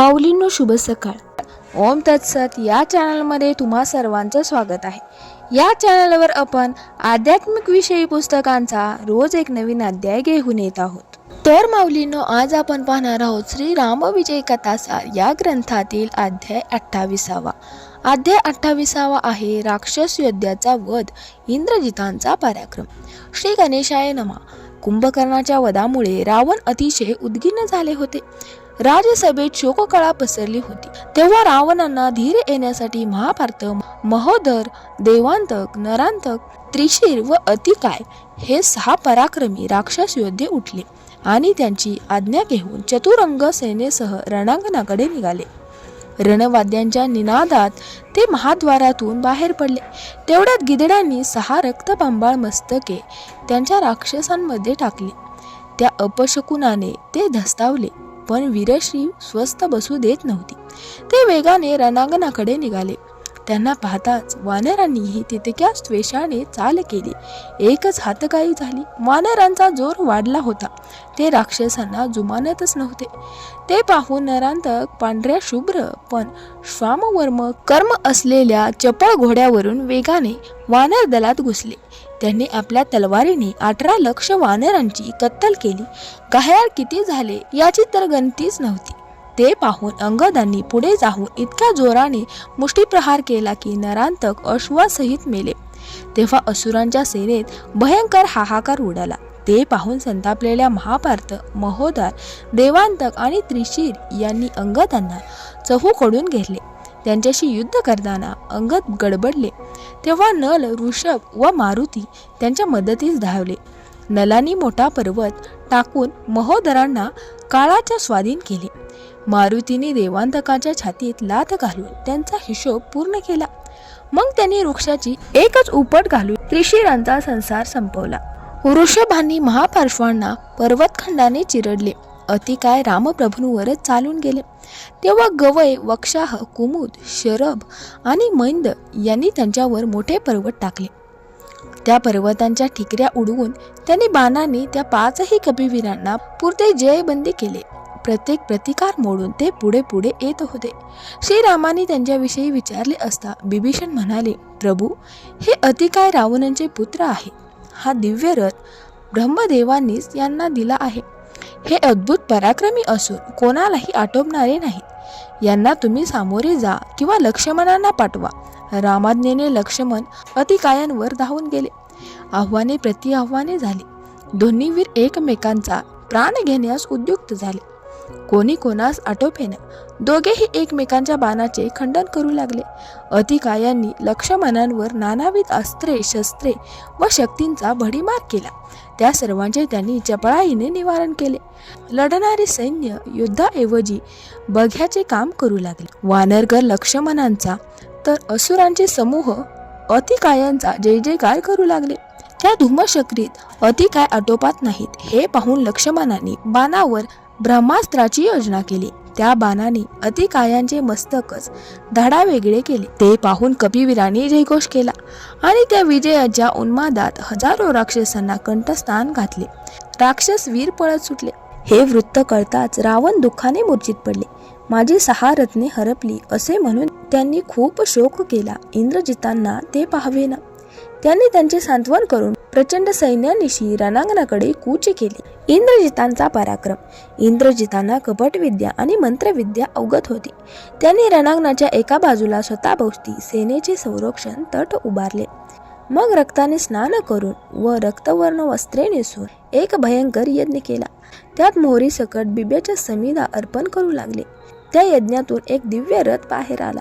माऊलींनो शुभ सकाळ. ओम तत्सत या चॅनलमध्ये तुम्हा सर्वांचं स्वागत आहे. या चॅनलवर आपण आध्यात्मिक विषयी पुस्तकांचा रोज एक नवीन अध्याय घेऊन येत आहोत. तर माऊलींनो आज आपण पाहणार आहोत श्री रामविजय कथासार या ग्रंथातील अध्याय अठ्ठावीसावा. अध्याय अठ्ठावीसावा आहे राक्षस योद्ध्याचा वध इंद्रजितांचा पराक्रम. श्री गणेशाय नमा. कुंभकर्णाच्या वधामुळे रावण अतिशय उद्गिन्न झाले होते. राजसभेत शोककळा पसरली होती. तेव्हा रावणांना धीर येण्यासाठी महाभारत महोदर देवांतक नरांतक त्रिशीर व अतिकाय हे सहा पराक्रमी राक्षस योद्धे उठले आणि त्यांची आज्ञा घेऊन चतुरंग सेनेसह रणांगणाकडे निघाले. रणवाद्यांच्या निनादात ते महाद्वारातून बाहेर पडले. तेवढ्यात गिधड्यांनी सहा रक्तबांबाळ मस्तके त्यांच्या राक्षसांमध्ये टाकली. त्या अपशकुनाने ते धस्तावले. पण वीरश्री स्वस्थ बसू देत नव्हती. ते वेगाने रणांगणाकडे निघाले. त्यांना पाहताच वानरांनीही तितक्याच द्वेषाने चाल केली. एकच हातकाई झाली. वानरांचा जोर वाढला होता. ते राक्षसांना जुमानतच नव्हते. ते पाहून नरांतक पांढऱ्या शुभ्र पण श्वामवर्म कर्म असलेल्या चपळ घोड्यावरून वेगाने वानर दलात घुसले. त्यांनी आपल्या तलवारीने अठरा लक्ष वानरांची कत्तल केली. घायाळ किती झाले याची तर गणतीच नव्हती. ते पाहून अंगदांनी पुढे जाऊन इतक्या जोराने मुष्टीप्रहार केला की नरांतक अश्वासहित मेले. तेव्हा असुरांच्या सेनेत भयंकर हाहाकार उडाला. ते पाहून संतापलेल्या महाभारत महोदर देवांतक आणि त्रिशीर यांनी अंगदांना चहूकडून घेतले. त्यांच्याशी युद्ध करताना अंगद गडबडले. तेव्हा नल ऋषभ व मारुती त्यांच्या मदतीस धावले. नलानी मोठा पर्वत टाकून महोदरांना काळाच्या स्वाधीन केले. मारुतीने देवांतकाच्या छातीत लाथ घालून त्यांचा हिशोब पूर्ण केला. मग त्यांनी वृक्षाची एकच उपट घालून त्रिशिरांचा संसार संपवला. वृषभांनी महापार्श्वांना पर्वतखंडाने चिरडले. अतिकाय रामप्रभूंवरच चालून गेले. तेव्हा गवय वक्षाह कुमुद शरभ आणि मैंद यांनी त्यांच्यावर मोठे पर्वत टाकले. त्या पर्वतांच्या ठिकऱ्या उडवून त्यांनी बाणाने त्या पाचही कपिवीरांना पुरते जयबंदी केले. प्रत्येक प्रतिकार मोडून ते पुढे पुढे येत होते. श्रीरामाने त्यांच्याविषयी विचारले असता बिभीषण म्हणाले प्रभू हे अतिकाय रावणांचे पुत्र आहे. हा दिव्य रथ ब्रह्मदेवांनीच यांना दिला आहे. हे अद्भुत पराक्रमी असून कोणालाही आटोपणारे नाहीत. यांना तुम्ही सामोरे जा किंवा लक्ष्मणांना पाठवा. रामाज्ञेने लक्ष्मण अतिकायांवर धावून गेले. आव्हाने प्रति आव्हाने झाली. दोन्ही वीर एकमेकांचा प्राण घेण्यास उद्युक्त झाले. कोणी कोणास आटोपेना दोघेही एकमेकांच्या बाणाचे खंडन करू लागले. अतिकायांनी लक्ष्मणांवर नानाविध अस्त्रे शस्त्रे व शक्तींचा भडीमार केला. त्या सर्वांचे त्यांनी चपळाईने निवारण केले. लढणारे सैन्य युद्धाऐवजी बघ्याचे काम करू लागले. वानरगर लक्ष्मणांचा तर असुरांचे समूह अतिकायांचा जय जयकार करू लागले. त्या धूमशक्रीत अतिकाय आटोपात नाहीत. हे पाहून लक्ष्मणाने बाणावर ब्रह्मास्त्राची योजना केली. त्या बाणाने अतिकायांचे मस्तकच धडा वेगळे केले. ते पाहून कपिवीराने जयघोष केला आणि त्या विजयाच्या उन्मादात हजारो राक्षसांना कंठस्थान घातले. राक्षस वीर पळत सुटले. हे वृत्त कळताच रावण दुःखाने मूर्छित पडले. माझी सहा रत्ने हरपली असे म्हणून त्यांनी खूप शोक केला. इंद्रजितांना ते पाहावेना. त्यांनी त्यांचे सांत्वन करून प्रचंड सैन्यानिशी रणांगणाकडे कूच केली. इंद्रजितांचा पराक्रम. इंद्रजितांना कपटविद्या आणि मंत्रविद्या अवगत होती. त्यांनी रणांगणाच्या एका बाजूला स्वतःभोवती सेनेचे संरक्षण तट उभारले. मग रक्ताने स्नान करून व रक्तवर्ण वस्त्रे नेसून एक भयंकर यज्ञ केला. त्यात मोहरी सकट बिब्याच्या समिधा अर्पण करू लागले. त्या यज्ञातून एक दिव्य रथ बाहेर आला.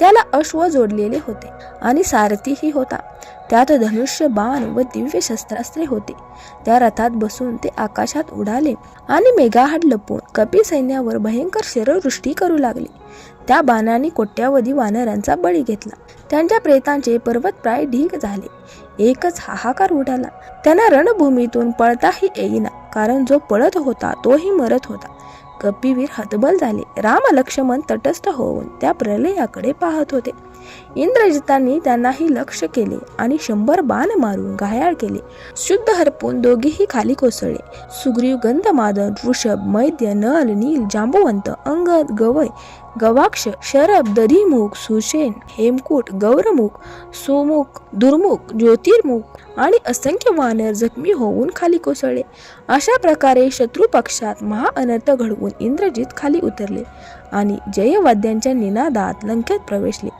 त्याला अश्व जोडलेले होते आणि सारथीही होता. त्यात धनुष्य बाण व दिव्य शस्त्रास्त्रे होते. त्या रथात बसून ते आकाशात उडाले आणि मेघाहाड लपून कपी सैन्यावर भयंकर शरवृष्टी करू लागले. त्या बाणाने कोट्यावधी वानरांचा बळी घेतला. त्यांच्या प्रेतांचे पर्वतप्राय ढीग झाले. एकच हाहाकार उडाला. त्यांना रणभूमीतून पळताही येईना कारण जो पळत होता तोही मरत होता. कपिवीर हतबल झाले. राम लक्ष्मण तटस्थ होऊन त्या प्रलयाकडे पाहत होते. इंद्रजितांनी त्यांनाही लक्ष केले आणि शंभर बाण मारून घायाळ केले. शुद्ध हरपून दोघेही खाली कोसळले. सुग्रीव गंधमादन ऋषभ मैद्य नल नील जांबुवंत अंगद गवय गवाक्ष शरब दधिमुख सुशेन हेमकूट गौरमुख सोमुख दुर्मुख ज्योतिर्मुख आणि असंख्य वानर जखमी होऊन खाली कोसळले. अशा प्रकारे शत्रू पक्षात महाअनर्थ घडवून इंद्रजित खाली उतरले आणि जयवाद्यांच्या निनादात लंकेत प्रवेशले.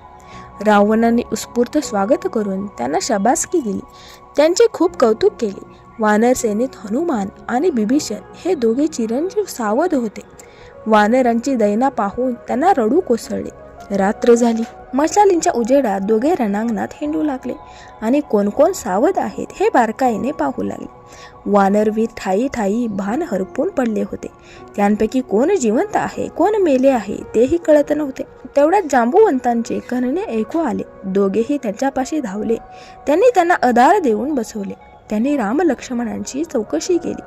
रावणाने उत्स्फूर्त स्वागत करून त्यांना शाबासकी दिली. त्यांचे खूप कौतुक केले. वानर सेनेत हनुमान आणि बिभीषण हे दोघे चिरंजीव सावध होते. वानरांची दैना पाहून त्यांना रडू कोसळले. रात्र झाली. मशालींच्या उजेडात दोघे रणांगणात हिंडू लागले. आणि कोण कोण सावध आहेत हे बारकाईने पाहू लागले. वानरवीर ठाई ठाई भान हरपून पडले होते. त्यांपैकी कोण जिवंत आहे कोण मेले आहे तेही कळत नव्हते. तेवढ्यात जांबुवंतांचे कनणे ऐकू आले. दोघेही त्यांच्यापाशी धावले. त्यांनी त्यांना आधार देऊन बसवले. त्यांनी राम लक्ष्मणांची चौकशी केली.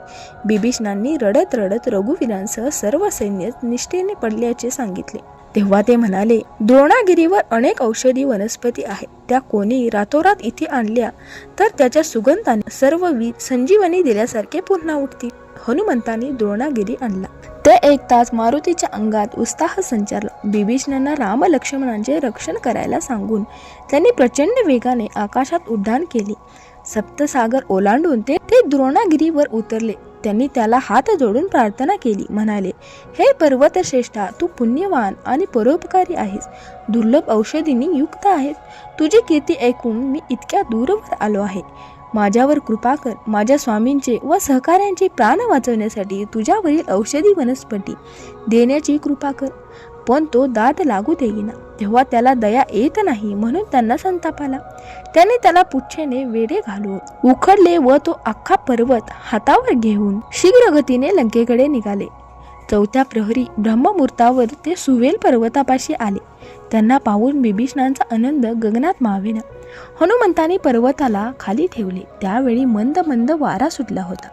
बिभीषणांनी रडत रडत रघुवीरांसह सर्व सैन्य निष्ठेने पडल्याचे सांगितले. तेव्हा ते म्हणाले द्रोणागिरीवर अनेक औषधी वनस्पती आहेत. त्या कोणी रातोरात इथे आणल्या तर त्याच्या सुगंधाने सर्व वीर संजीवनी दिल्यासारखे पुन्हा उठतील. हनुमंतांनी द्रोणागिरी आणला. ते एक तास मारुतीच्या अंगात उत्साह संचारला. बिभीषणांना राम लक्ष्मणांचे रक्षण करायला सांगून त्यांनी प्रचंड वेगाने आकाशात उड्डाण केले. सप्तसागर ओलांडून ते ते द्रोणागिरीवर उतरले. त्यांनी त्याला हात जोडून प्रार्थना केली. म्हणाले हे पर्वतश्रेष्ठा तू पुण्यवान आणि परोपकारी आहेस. दुर्लभ औषधींनी युक्त आहेस. तुझी कीर्ती ऐकून मी इतक्या दूरवर आलो आहे. माझ्यावर कृपा कर. माझ्या स्वामींचे व सहकाऱ्यांचे प्राण वाचवण्यासाठी तुझ्यावरील औषधी वनस्पती देण्याची कृपा कर. पण तो दाद लागू देईना. तेव्हा त्याला दया येत नाही म्हणून त्यांना संताप आला. त्याने त्याला पुच्छेने वेडे घालून उखडले व तो अख्खा पर्वत हातावर घेऊन शीघ्र गतीने लंकेकडे निघाले. चौथ्या प्रहरी ब्रह्ममुहूर्तावर ते सुवेल पर्वतापाशी आले. त्यांना पाहून बिभीषणांचा आनंद गगनात मावेना. हनुमंताने पर्वताला खाली ठेवले. त्यावेळी मंद मंद वारा सुटला होता.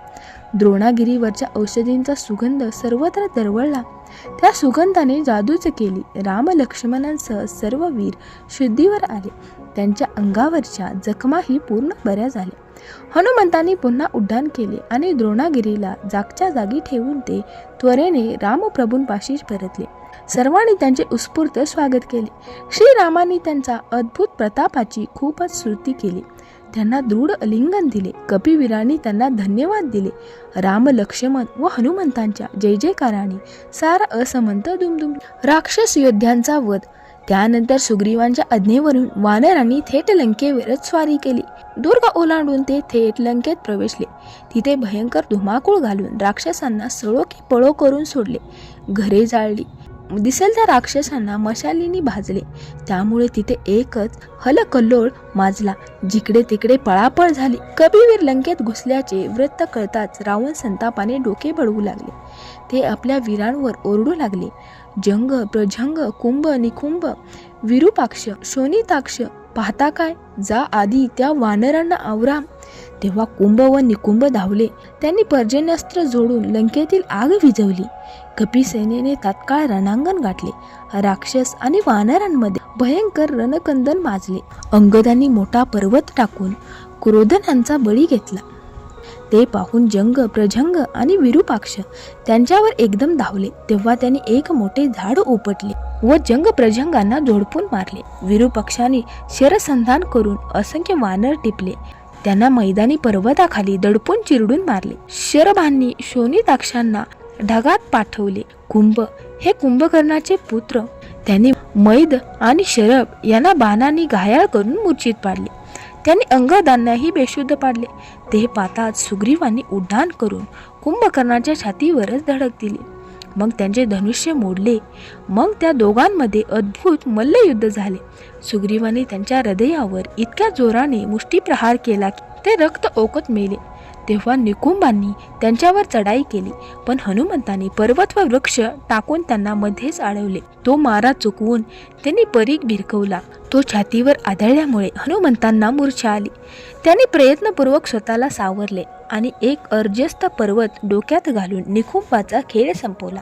द्रोणागिरीवरच्या औषधींचा सुगंध सर्वत्र दरवळला. त्या सुगंधाने जादूच केली. राम लक्ष्मणांसह सर्व वीर शुद्धीवर आले. त्यांच्या अंगावरच्या जखमाही पूर्ण बऱ्या झाल्या. हनुमंतांनी पुन्हा उड्डाण केले आणि द्रोणागिरीला जागच्या जागी ठेवून ते त्वरेने रामप्रभूंपाशी परतले. सर्वांनी त्यांचे उत्स्फूर्त स्वागत केले. श्रीरामांनी त्यांचा अद्भुत प्रतापाची खूपच स्तुती केली. त्यांना दृढ अलिंगन दिले. कपिवीरांनी त्यांना धन्यवाद दिले. राम लक्ष्मण व हनुमंतांच्या जय जयकाराने सारा असमंत दुमदुम राक्षस योद्ध्यांचा वध. त्यानंतर सुग्रीवांच्या आज्ञेवरून वानरांनी थेट लंकेवरच स्वारी केली. दुर्ग ओलांडून ते थेट लंकेत प्रवेशले. तिथे भयंकर धुमाकूळ घालून राक्षसांना सळो की पळो करून सोडले. घरे जाळली. दिसेल त्या राक्षसांना मशालीनी भाजले. त्यामुळे तिथे एकच हलकल्लोळ माजला जिकडे तिकडे पळापळ झाली. कबीवीर लंकेत घुसल्याचे वृत्त कळताच रावण संतापाने डोके बडवू लागले. ते आपल्या वीरांवर ओरडू लागले. जंग प्रजंग कुंभ निकुंभ विरूपाक्ष शोनिताक्ष पाहता काय? जा आधी त्या वानरांना आवराम तेव्हा कुंभ व निकुंभ धावले. त्यांनी पर्जन्यास्त्र जोडून लंकेतील आग विझवली. कपिसेनेने तात्काळ रणांगण गाठले. राक्षस आणि वानरांमध्ये भयंकर रणकंदन माजले. अंगदांनी मोठा पर्वत टाकून क्रोधनांचा बळी घेतला. ते पाहून जंग प्रजंग आणि विरूपाक्ष त्यांच्यावर एकदम धावले. तेव्हा त्यांनी एक मोठे झाड उपटले व जंग प्रजंगांना जोडपून मारले. विरूपक्षाने शरसंधान करून असंख्य वानर टिपले. त्यांना मैदानी पर्वताखाली दडपून चिरडून मारले. शरभांनी शोनिताक्षांना ढगात पाठवले. कुंभ हे कुंभकर्णाचे पुत्र. त्यांनी मैद आणि शरभ यांना बाणांनी घायाळ करून मूर्छित पाडले. त्यांनी अंगदांनाही बेशुद्ध पाडले. ते पातात सुग्रीवांनी उड्डाण करून कुंभकर्णाच्या छातीवरच धडक दिली. मग त्यांचे धनुष्य मोडले. मग त्या दोघांमध्ये अद्भुत मल्लयुद्ध झाले. सुग्रीवाने त्यांच्या हृदयावर इतक्या जोराने मुष्टीप्रहार केला की ते रक्त ओकत मेले. तेव्हा निकुंबांनी त्यांच्यावर चढाई केली पण हनुमंताने पर्वत व वृक्ष टाकून त्यांना मध्येच अडवले तो मारा चुकवून त्यांनी परीख भिरकवला. तो छातीवर आदळल्यामुळे हनुमंतांना मूर्छा आली. त्याने प्रयत्नपूर्वक स्वतःला सावरले आणि एक अर्जस्त पर्वत डोक्यात घालून निखुंबाचा खेळ संपवला.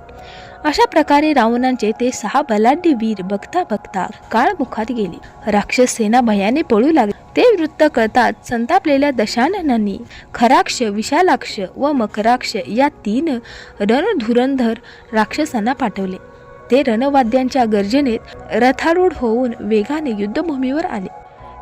अशा प्रकारे रावणांचे ते सहा बलाढ्य वीर बघता बघता काळमुखात गेले. राक्षस सेना भयाने पळू लागली. ते वृत्त कळताच संतापलेल्या दशाननांनी खराक्ष विशालाक्ष व मकराक्ष या तीन रणधुरंधर राक्षसांना पाठवले. ते रणवाद्यांच्या गर्जनेत रथारूढ होऊन वेगाने युद्धभूमीवर आले.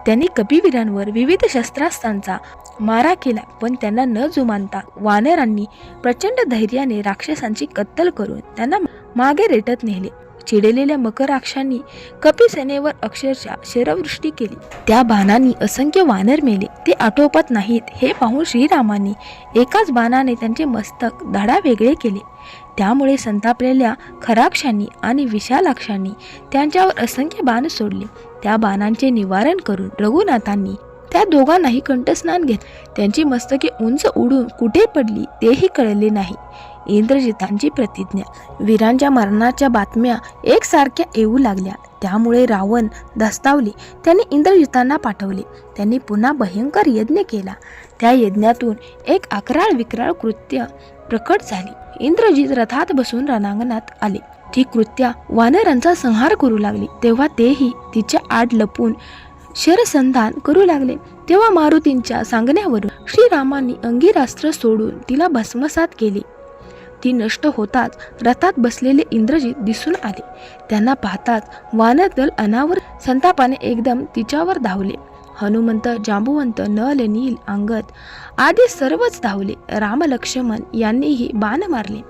त्यांनी कपिवीरांवर विविध शस्त्रास्त्रांचा मारा केला पण त्यांना न जुमानता वानरांनी प्रचंड धैर्याने राक्षसांची कत्तल करून त्यांना मागे रेटत नेले. चिडलेल्या मकराक्षांनी कपिसेनेवर अक्षरशः शरवृष्टी केली. त्या बाणांनी असंख्य वानर मेले. ते आटोपत नाहीत हे पाहून श्रीरामांनी एकाच बाणाने त्यांचे मस्तक धडा वेगळे केले. त्यामुळे संतापलेल्या खराक्षांनी आणि विशालाक्षांनी त्यांच्यावर असंख्य बाण सोडले. त्या बाणांचे निवारण करून रघुनाथांनी त्या दोघांनाही कंठस्नान घेत त्यांची मस्तके उंच उडून कुठे पडली तेही कळले नाही. इंद्रजितांची प्रतिज्ञा वीरांच्या मरणाच्या बातम्या एकसारख्या येऊ लागल्या. त्यामुळे रावण धास्तावले त्यांनी इंद्रजितांना पाठवले. त्यांनी पुन्हा भयंकर यज्ञ केला. त्या यज्ञातून एक अकराळ विक्राळ कृत्य प्रकट झाली. इंद्रजित रथात बसून रणांगणात आले. ती कृत्या वानरांचा संहार करू लागली. तेव्हा तेही तिच्या आड लपून शरसंधान करू लागले. तेव्हा मारुतींच्या सांगण्यावरून श्रीरामांनी अंगिरास्त्र सोडून तिला भस्मसात केले. ती नष्ट होताच रथात बसलेले इंद्रजित दिसून आले. त्यांना पाहताच वानर दल अनावर संतापाने एकदम तिच्यावर धावले. हनुमंत जांबुवंत नल नील अंगत आदी सर्वच धावले. रामलक्ष्मण यांनीही बाण मारले.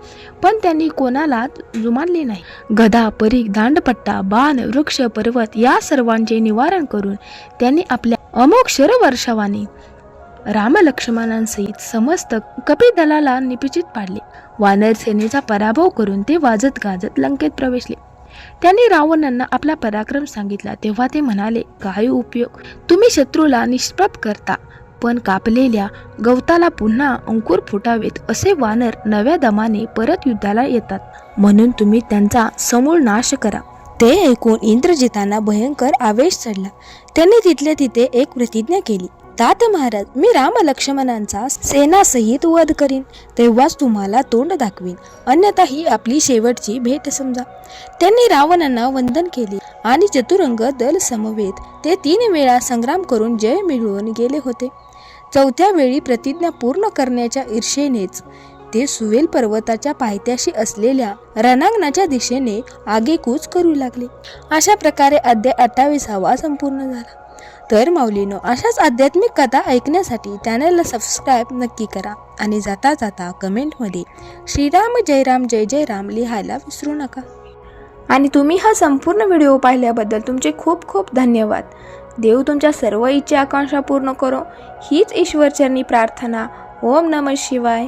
पण त्यांनी कोणाला जुमानले नाही. गदा परीख दांडपट्टा बाण वृक्ष पर्वत या सर्वांचे निवारण करून त्यांनी आपल्या अमोक्षर शरवर्षावाने रामलक्ष्मणांसहित समस्त कपिदलाला निपिचित पाडले. वानर सेनेचा पराभव करून ते वाजत गाजत लंकेत प्रवेशले. त्यांनी रावणांना आपला पराक्रम सांगितला. तेव्हा ते म्हणाले काय उपयोग. तुम्ही शत्रूला निष्प्रभ करता पण कापलेल्या गवताला पुन्हा अंकुर फुटावेत असे वानर नव्या दमाने परत युद्धाला येतात. म्हणून तुम्ही त्यांचा समूळ नाश करा. ते ऐकून इंद्रजितांना भयंकर आवेश चढला. त्यांनी तिथल्या तिथे एक प्रतिज्ञा केली. तात महाराज मी राम लक्ष्मणांचा सेनासहित वध करीन तेव्हाच तुम्हाला तोंड दाखवीन. अन्यथा ही आपली शेवटची भेट समजा. त्यांनी रावणांना वंदन केले आणि चतुरंग दल समवेत ते तीन वेळा संग्राम करून जय मिळवून गेले होते. चौथ्या वेळी प्रतिज्ञा पूर्ण करण्याच्या ईर्षेनेच ते सुवेल पर्वताच्या पायथ्याशी असलेल्या रणांगणाच्या दिशेने आगेकूच करू लागले. अशा प्रकारे अध्याय अठ्ठावीसावा संपूर्ण झाला. तर माऊलीनो अशाच आध्यात्मिक कथा ऐकण्यासाठी चॅनलला सबस्क्राईब नक्की करा आणि जाता जाता कमेंटमध्ये श्रीराम जयराम जय जय राम लिहायला विसरू नका. आणि तुम्ही हा संपूर्ण व्हिडिओ पाहिल्याबद्दल तुमचे खूप खूप धन्यवाद. देव तुमच्या सर्व इच्छा आकांक्षा पूर्ण करो. हीच ईश्वरचरणी प्रार्थना. ओम नम शिवाय.